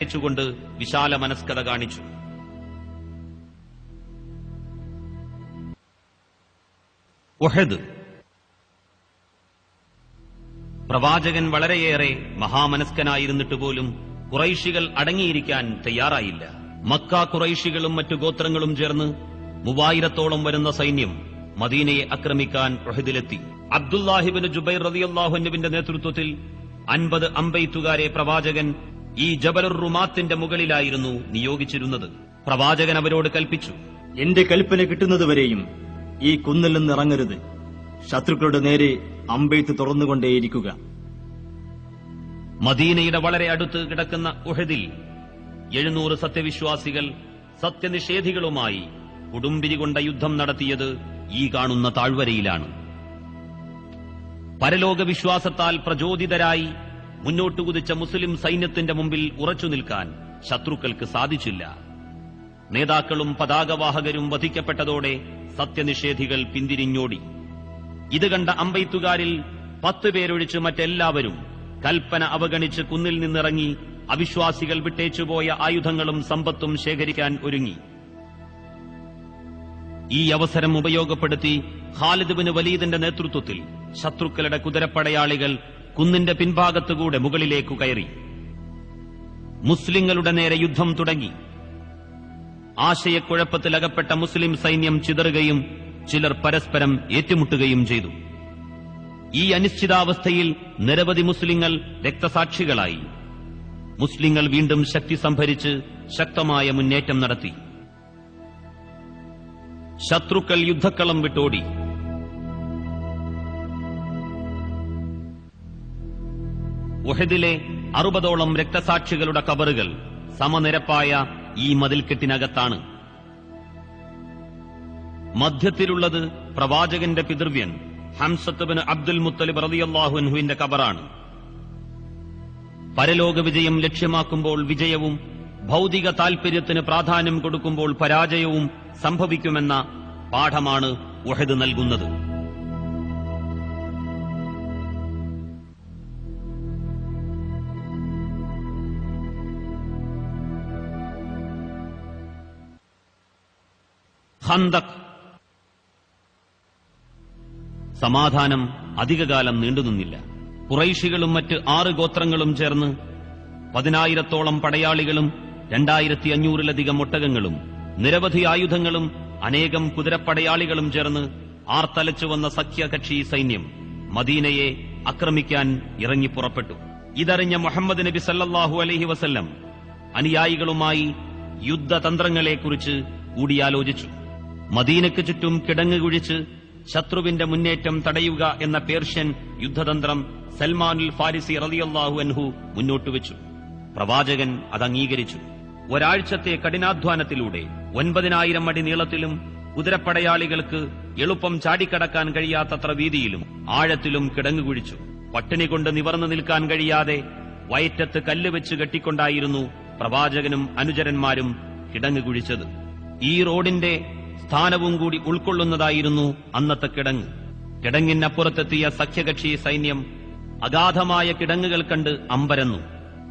വെച്ചുകൊണ്ട് വിശാല മനസ്കത കാണിച്ചു. പ്രവാചകൻ വളരെയേറെ മഹാമനസ്കനായിരുന്നിട്ട് പോലും കുറൈശികൾ അടങ്ങിയിരിക്കാൻ തയ്യാറായില്ല. മക്ക കുറൈശികളും മറ്റു ഗോത്രങ്ങളും ചേർന്ന് മൂവായിരത്തോളം വരുന്ന സൈന്യം മദീനയെ ആക്രമിക്കാൻ ഉഹദിലെത്തി. അബ്ദുല്ലാഹിബിന് ജുബൈർ റതിയല്ലാഹുനുവിന്റെ നേതൃത്വത്തിൽ അൻപത് അമ്പെയ്ത്തുകാരെ പ്രവാചകൻ ഈ ജബലുർ റുമാത്തിന്റെ മുകളിലായിരുന്നു നിയോഗിച്ചിരുന്നത്. പ്രവാചകൻ അവരോട് കൽപ്പിച്ചു എന്റെ കൽപ്പന കിട്ടുന്നതുവരെയും ഈ കുന്നിൽ നിന്ന് ഇറങ്ങരുത് ശത്രുക്കളുടെ നേരെ അമ്പെയ്ത്ത് തുറന്നുകൊണ്ടേയിരിക്കുക. മദീനയുടെ വളരെ അടുത്ത് കിടക്കുന്ന ഉഹദിൽ എഴുന്നൂറ് സത്യവിശ്വാസികൾ സത്യനിഷേധികളുമായി കുടുംബിരി കൊണ്ട യുദ്ധം നടത്തിയത് ഈ കാണുന്ന താഴ്വരയിലാണ്. പരലോക വിശ്വാസത്താൽ പ്രചോദിതരായി മുന്നോട്ട് കുതിച്ച മുസ്ലിം സൈന്യത്തിന്റെ മുമ്പിൽ ഉറച്ചു നിൽക്കാൻ ശത്രുക്കൾക്ക് സാധിച്ചില്ല. നേതാക്കളും പതാകവാഹകരും വധിക്കപ്പെട്ടതോടെ സത്യനിഷേധികൾ പിന്തിരിഞ്ഞോടി. ഇത് കണ്ട അമ്പെയ്ത്തുകാരിൽ പത്ത് പേരൊഴിച്ച് മറ്റെല്ലാവരും കൽപ്പന അവഗണിച്ച് കുന്നിൽ നിന്നിറങ്ങി അവിശ്വാസികൾ വിട്ടേച്ചുപോയ ആയുധങ്ങളും സമ്പത്തും ശേഖരിക്കാൻ ഒരുങ്ങി. ഈ അവസരം ഉപയോഗപ്പെടുത്തി ഖാലിദ് ബിൻ വലീദിന്റെ നേതൃത്വത്തിൽ ശത്രുക്കളുടെ കുതിരപ്പടയാളികൾ കുന്നിന്റെ പിൻഭാഗത്തുകൂടെ മുകളിലേക്കു കയറി. മുസ്ലിങ്ങളുടെ നേരെ യുദ്ധം തുടങ്ങി. ആശയക്കുഴപ്പത്തിലകപ്പെട്ട മുസ്ലിം സൈന്യം ചിതറുകയും ചിലർ പരസ്പരം ഏറ്റുമുട്ടുകയും ചെയ്തു. ഈ അനിശ്ചിതാവസ്ഥയിൽ നിരവധി മുസ്ലിങ്ങൾ രക്തസാക്ഷികളായി. മുസ്ലിങ്ങൾ വീണ്ടും ശക്തി സംഭരിച്ച് ശക്തമായ മുന്നേറ്റം നടത്തി. ശത്രുക്കൾ യുദ്ധക്കളം വിട്ടോടി. ഉഹദിലെ അറുപതോളം രക്തസാക്ഷികളുടെ കബറുകൾ സമനിരപ്പായ ഈ മതിൽക്കെട്ടിനകത്താണ്. മധ്യത്തിലുള്ളത് പ്രവാചകന്റെ പിതൃവ്യൻ ഹംസത്തുബിന് അബ്ദുൽ മുത്തലിബ് റതിയല്ലാഹുൻഹുവിന്റെ കബറാണ്. പരലോക വിജയം ലക്ഷ്യമാക്കുമ്പോൾ വിജയവും ഭൗതിക താൽപര്യത്തിന് പ്രാധാന്യം കൊടുക്കുമ്പോൾ പരാജയവും സംഭവിക്കുമെന്ന പാഠമാണ് ഉഹദ് നൽകുന്നത്. ഖന്തക്. സമാധാനം അധികകാലം നീണ്ടുനിന്നില്ല. കുറൈശികളും മറ്റ് ആറ് ഗോത്രങ്ങളും ചേർന്ന് പതിനായിരത്തോളം പടയാളികളും രണ്ടായിരത്തി അഞ്ഞൂറിലധികം ഒട്ടകങ്ങളും നിരവധി ആയുധങ്ങളും അനേകം കുതിരപ്പടയാളികളും ചേർന്ന് ആർത്തലച്ചു വന്ന സഖ്യകക്ഷി സൈന്യം മദീനയെ ആക്രമിക്കാൻ ഇറങ്ങി പുറപ്പെട്ടു. ഇതറിഞ്ഞ മുഹമ്മദ് നബി സല്ലാഹു അലഹി വസല്ലം അനുയായികളുമായി യുദ്ധതന്ത്രങ്ങളെക്കുറിച്ച് കൂടിയാലോചിച്ചു. മദീനയ്ക്ക് ചുറ്റും കിടങ്ങുകുഴിച്ച് ശത്രുവിന്റെ മുന്നേറ്റം തടയുക എന്ന പേർഷ്യൻ യുദ്ധതന്ത്രം സൽമാനുൽ ഫാരിസി റളിയല്ലാഹു അൻഹു മുന്നോട്ട് വെച്ചു. പ്രവാചകൻ അത് അംഗീകരിച്ചു. ഒരാഴ്ചത്തെ കഠിനാധ്വാനത്തിലൂടെ ഒൻപതിനായിരം അടി നീളത്തിലും കുതിരപ്പടയാളികൾക്ക് എളുപ്പം ചാടിക്കടക്കാൻ കഴിയാത്തത്ര വീതിയിലും ആഴത്തിലും കിടങ്ങുകുഴിച്ചു പട്ടിണി കൊണ്ട് നിവർന്നു നിൽക്കാൻ കഴിയാതെ വയറ്റത്ത് കല്ല് വെച്ച് കെട്ടിക്കൊണ്ടായിരുന്നു പ്രവാചകനും അനുചരന്മാരും കിടങ്ങുകുഴിച്ചത് ഈ റോഡിന്റെ സ്ഥാനവും കൂടി ഉൾക്കൊള്ളുന്നതായിരുന്നു അന്നത്തെ കിടങ്ങ്. കിടങ്ങിനപ്പുറത്തെത്തിയ സഖ്യകക്ഷി സൈന്യം അഗാധമായ കിടങ്ങുകൾ കണ്ട് അമ്പരന്നു.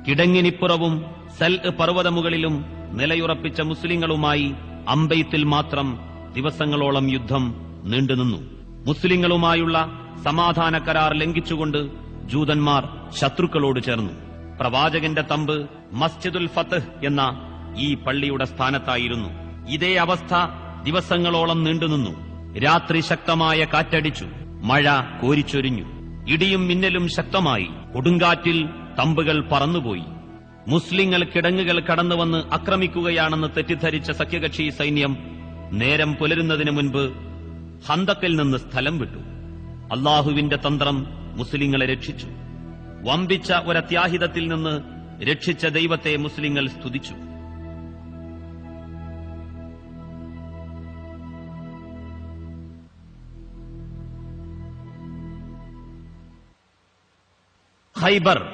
കിടങ്ങിനിപ്പുറവും സൽ പർവതമുകളിലും നിലയുറപ്പിച്ച മുസ്ലിങ്ങളുമായി അമ്പെയ്ത്തിൽ മാത്രം ദിവസങ്ങളോളം യുദ്ധം നീണ്ടുനിന്നു. മുസ്ലിങ്ങളുമായുള്ള സമാധാന കരാർ ലംഘിച്ചുകൊണ്ട് ജൂതന്മാർ ശത്രുക്കളോട് ചേർന്നു. പ്രവാചകന്റെ തമ്പ് മസ്ജിദുൽ ഫത്തഹ് എന്ന ഈ പള്ളിയുടെ സ്ഥാനത്തായിരുന്നു. ഇതേ അവസ്ഥ ദിവസങ്ങളോളം നീണ്ടുനിന്നു. രാത്രി ശക്തമായ കാറ്റടിച്ചു. മഴ കോരിച്ചൊരിഞ്ഞു. ഇടിയും മിന്നലും ശക്തമായി. കൊടുങ്കാറ്റിൽ തമ്പുകൾ പറന്നുപോയി. മുസ്ലിങ്ങൾ കിടങ്ങുകൾ കടന്നുവന്ന് ആക്രമിക്കുകയാണെന്ന് തെറ്റിദ്ധരിച്ച സഖ്യകക്ഷി സൈന്യം നേരം പുലരുന്നതിന് മുൻപ് ഹന്തക്കിൽ നിന്ന് സ്ഥലം വിട്ടു. അള്ളാഹുവിന്റെ തന്ത്രം മുസ്ലിങ്ങളെ രക്ഷിച്ചു. വമ്പിച്ച ഒരത്യാഹിതത്തിൽ നിന്ന് രക്ഷിച്ച ദൈവത്തെ മുസ്ലിങ്ങൾ സ്തുതിച്ചു. ഖൈബർ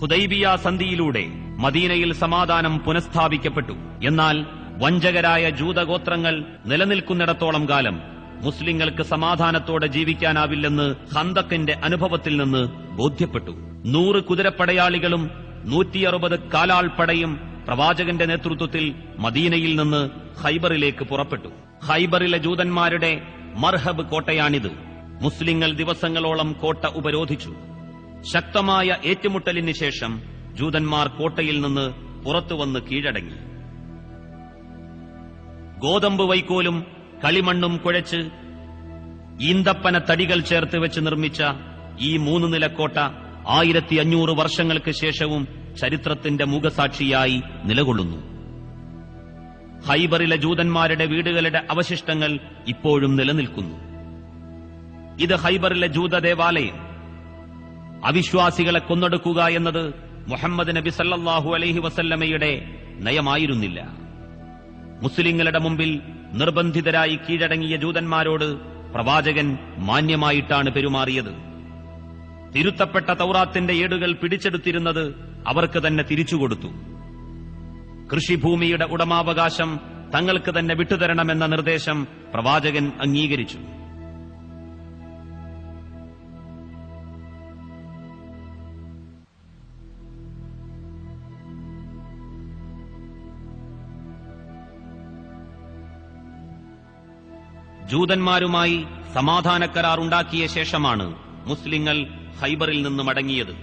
ഹുദൈബിയ സന്ധിയിലൂടെ മദീനയിൽ സമാധാനം പുനഃസ്ഥാപിക്കപ്പെട്ടു. എന്നാൽ വഞ്ചകരായ ജൂതഗോത്രങ്ങൾ നിലനിൽക്കുന്നിടത്തോളം കാലം മുസ്ലിങ്ങൾക്ക് സമാധാനത്തോടെ ജീവിക്കാനാവില്ലെന്ന് ഹന്തക്കിന്റെ അനുഭവത്തിൽ നിന്ന് ബോധ്യപ്പെട്ടു. നൂറ് കുതിരപ്പടയാളികളും നൂറ്റിയറുപത് കാലാൾപ്പടയും പ്രവാചകന്റെ നേതൃത്വത്തിൽ മദീനയിൽ നിന്ന് ഹൈബറിലേക്ക് പുറപ്പെട്ടു. ഹൈബറിലെ ജൂതന്മാരുടെ മർഹബ് കോട്ടയാണിത്. മുസ്ലിങ്ങൾ ദിവസങ്ങളോളം കോട്ട ഉപരോധിച്ചു. ശക്തമായ ഏറ്റുമുട്ടലിന് ശേഷം ജൂതന്മാർ കോട്ടയിൽ നിന്ന് പുറത്തുവന്ന് കീഴടങ്ങി. ഗോതമ്പ് വൈക്കോലും കളിമണ്ണും കുഴച്ച് ഈന്തപ്പന തടികൾ ചേർത്ത് വെച്ച് നിർമ്മിച്ച ഈ മൂന്ന് നിലക്കോട്ട ആയിരത്തി അഞ്ഞൂറ് വർഷങ്ങൾക്ക് ശേഷവും ചരിത്രത്തിന്റെ മുഖസാക്ഷിയായി നിലകൊള്ളുന്നു. ഹൈബറിലെ ജൂതന്മാരുടെ വീടുകളുടെ അവശിഷ്ടങ്ങൾ ഇപ്പോഴും നിലനിൽക്കുന്നു. ഇത് ഹൈബറിലെ ജൂത ദേവാലയം. അവിശ്വാസികളെ കൊന്നൊടുക്കുക എന്നത് മുഹമ്മദ് നബി സല്ലാഹു അലൈഹി വസല്ലമയുടെ നയമായിരുന്നില്ല. മുസ്ലിങ്ങളുടെ മുമ്പിൽ നിർബന്ധിതരായി കീഴടങ്ങിയ ജൂതന്മാരോട് പ്രവാചകൻ മാന്യമായിട്ടാണ് പെരുമാറിയത്. തിരുത്തപ്പെട്ട തൗറാത്തിന്റെ ഏടുകൾ പിടിച്ചെടുത്തിരുന്നത് അവർക്ക് തന്നെ തിരിച്ചുകൊടുത്തു. കൃഷിഭൂമിയുടെ ഉടമാവകാശം തങ്ങൾക്ക് തന്നെ വിട്ടുതരണമെന്ന നിർദ്ദേശം പ്രവാചകൻ അംഗീകരിച്ചു. ജൂതന്മാരുമായി സമാധാനക്കരാർ ഉണ്ടാക്കിയ ശേഷമാണ് മുസ്ലിങ്ങൾ ഹൈബറിൽ നിന്ന് മടങ്ങിയത്.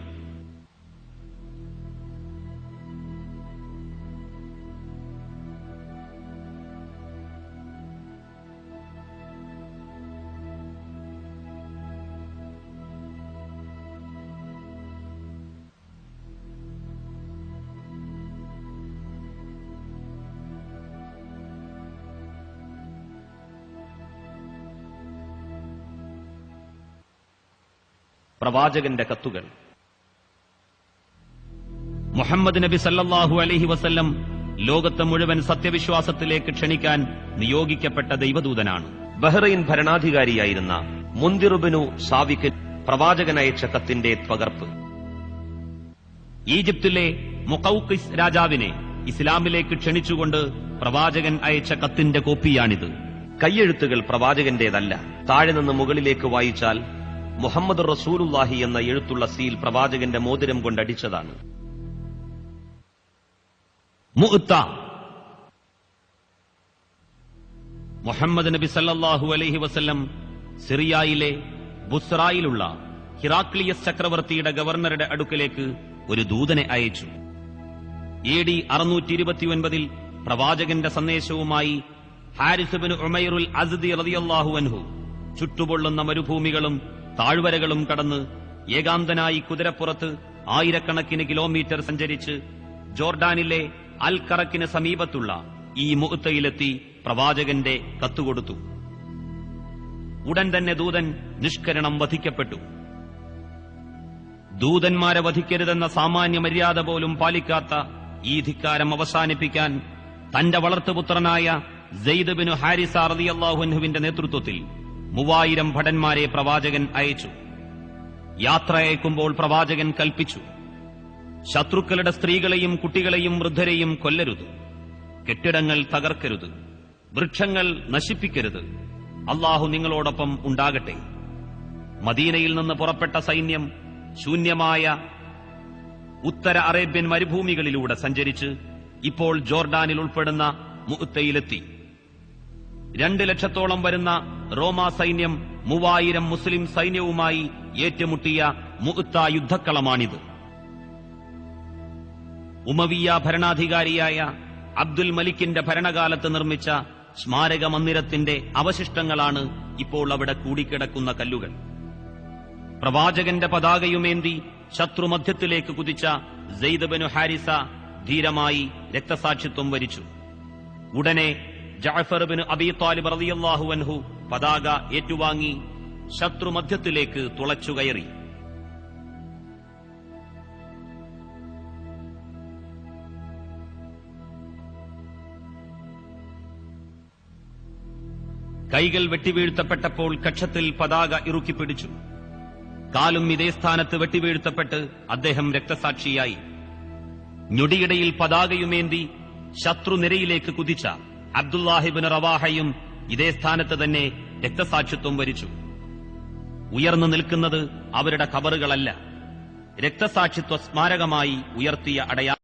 പ്രവാചകന്റെ കത്തുകൾ. മുഹമ്മദ് നബി സല്ലാഹു അലഹി വസല്ലം ലോകത്തെ മുഴുവൻ സത്യവിശ്വാസത്തിലേക്ക് ക്ഷണിക്കാൻ നിയോഗിക്കപ്പെട്ട ദൈവദൂതനാണ്. ബഹ്റൈൻ ഭരണാധികാരിയായിരുന്ന മുന്തിറുബിനു സാവിക്ക് പ്രവാചകനയച്ച കത്തിന്റെ പകർപ്പ്. ഈജിപ്തിലെ മുഖൌക്കിസ് രാജാവിനെ ഇസ്ലാമിലേക്ക് ക്ഷണിച്ചുകൊണ്ട് പ്രവാചകൻ അയച്ച കത്തിന്റെ കോപ്പിയാണിത്. കയ്യെഴുത്തുകൾ പ്രവാചകന്റേതല്ല. താഴെ നിന്ന് മുകളിലേക്ക് വായിച്ചാൽ മുഹമ്മദ് റസൂലുല്ലാഹി എന്ന എഴുത്തുള്ള സീൽ പ്രവാചകന്റെ മോതിരം കൊണ്ടടിച്ചതാണ്. മുഅത്ത. മുഹമ്മദ് നബി സല്ലാഹു അലൈഹി വസല്ലം സിറിയയിലെ ബുസ്രായിലുള്ള ഹിറാക്ലിയസ് ചക്രവർത്തിയുടെ ഗവർണറുടെ അടുക്കലേക്ക് ഒരു ദൂതനെ അയച്ചു. എ ഡി അറുന്നൂറ്റി ഇരുപത്തിയൊൻപതിൽ പ്രവാചകന്റെ സന്ദേശവുമായി ഹാരിസ് ഹാരിസുബിന് ഉമൈറുൽ അസ്ദി റളിയല്ലാഹു അൻഹു ചുട്ടുപൊള്ളുന്ന മരുഭൂമികളും താഴ്വരകളും കടന്ന് ഏകാന്തനായി കുതിരപ്പുറത്ത് ആയിരക്കണക്കിന് കിലോമീറ്റർ സഞ്ചരിച്ച് ജോർഡാനിലെ അൽ കറക്കിന് സമീപത്തുള്ള ഈ മുഹത്തയിലെത്തി പ്രവാചകന്റെ കത്തുകൊടുത്തു. ഉടൻ തന്നെ ദൂതൻ നിഷ്കരണം വധിക്കപ്പെട്ടു. ദൂതന്മാരെ വധിക്കരുതെന്ന സാമാന്യ മര്യാദ പോലും പാലിക്കാത്ത ഈ ധിക്കാരം അവസാനിപ്പിക്കാൻ തന്റെ വളർത്തുപുത്രനായ സെയ്ദ് ബിനു ഹാരിസ റളിയല്ലാഹുവിന്റെ നേതൃത്വത്തിൽ മൂവായിരം ഭടന്മാരെ പ്രവാചകൻ അയച്ചു. യാത്ര അയക്കുമ്പോൾ പ്രവാചകൻ കൽപ്പിച്ചു ശത്രുക്കളുടെ സ്ത്രീകളെയും കുട്ടികളെയും വൃദ്ധരെയും കൊല്ലരുത്. കെട്ടിടങ്ങൾ തകർക്കരുത്. വൃക്ഷങ്ങൾ നശിപ്പിക്കരുത്. അള്ളാഹു നിങ്ങളോടൊപ്പം ഉണ്ടാകട്ടെ. മദീനയിൽ നിന്ന് പുറപ്പെട്ട സൈന്യം ശൂന്യമായ ഉത്തര അറേബ്യൻ മരുഭൂമികളിലൂടെ സഞ്ചരിച്ച് ഇപ്പോൾ ജോർഡാനിൽ ഉൾപ്പെടുന്ന മുത്തയിലെത്തി രണ്ട് ലക്ഷത്തോളം വരുന്ന റോമാ സൈന്യം മൂവായിരം മുസ്ലിം സൈന്യവുമായി ഏറ്റുമുട്ടിയ മുഹത്ത യുദ്ധക്കളമാണിത്. ഉമവിയ ഭരണാധികാരിയായ അബ്ദുൽ മലിക്കിന്റെ ഭരണകാലത്ത് നിർമ്മിച്ച സ്മാരക മന്ദിരത്തിന്റെ അവശിഷ്ടങ്ങളാണ് ഇപ്പോൾ അവിടെ കൂടിക്കിടക്കുന്ന കല്ലുകൾ. പ്രവാചകന്റെ പതാകയുമേന്തി ശത്രുമധ്യത്തിലേക്ക് കുതിച്ച ജെയ്ദബനു ഹാരിസ ധീരമായി രക്തസാക്ഷിത്വം വരിച്ചു. ഉടനെ ജഅഫർ ബിൻ അബി താലിബ് റളിയല്ലാഹു അൻഹു പതാക ഏറ്റുവാങ്ങി ശത്രുമധ്യത്തിലേക്ക് തുളച്ചുകയറി കൈകൾ വെട്ടിവീഴ്ത്തപ്പെട്ടപ്പോൾ കക്ഷത്തിൽ പതാക ഇറുക്കിപ്പിടിച്ചു കാലും ഇതേ സ്ഥാനത്ത് വെട്ടിവീഴ്ത്തപ്പെട്ട് അദ്ദേഹം രക്തസാക്ഷിയായി. ഞൊടിയിടയിൽ പതാകയുമേന്തി ശത്രുനിരയിലേക്ക് കുതിച്ച അബ്ദുല്ലാഹിബിൻ റവാഹയും ഇതേ സ്ഥാനത്ത് തന്നെ രക്തസാക്ഷിത്വം വരിച്ചു. ഉയർന്നു നിൽക്കുന്നത് അവരുടെ കബറുകളല്ല രക്തസാക്ഷിത്വ സ്മാരകമായി ഉയർത്തിയ അടയാ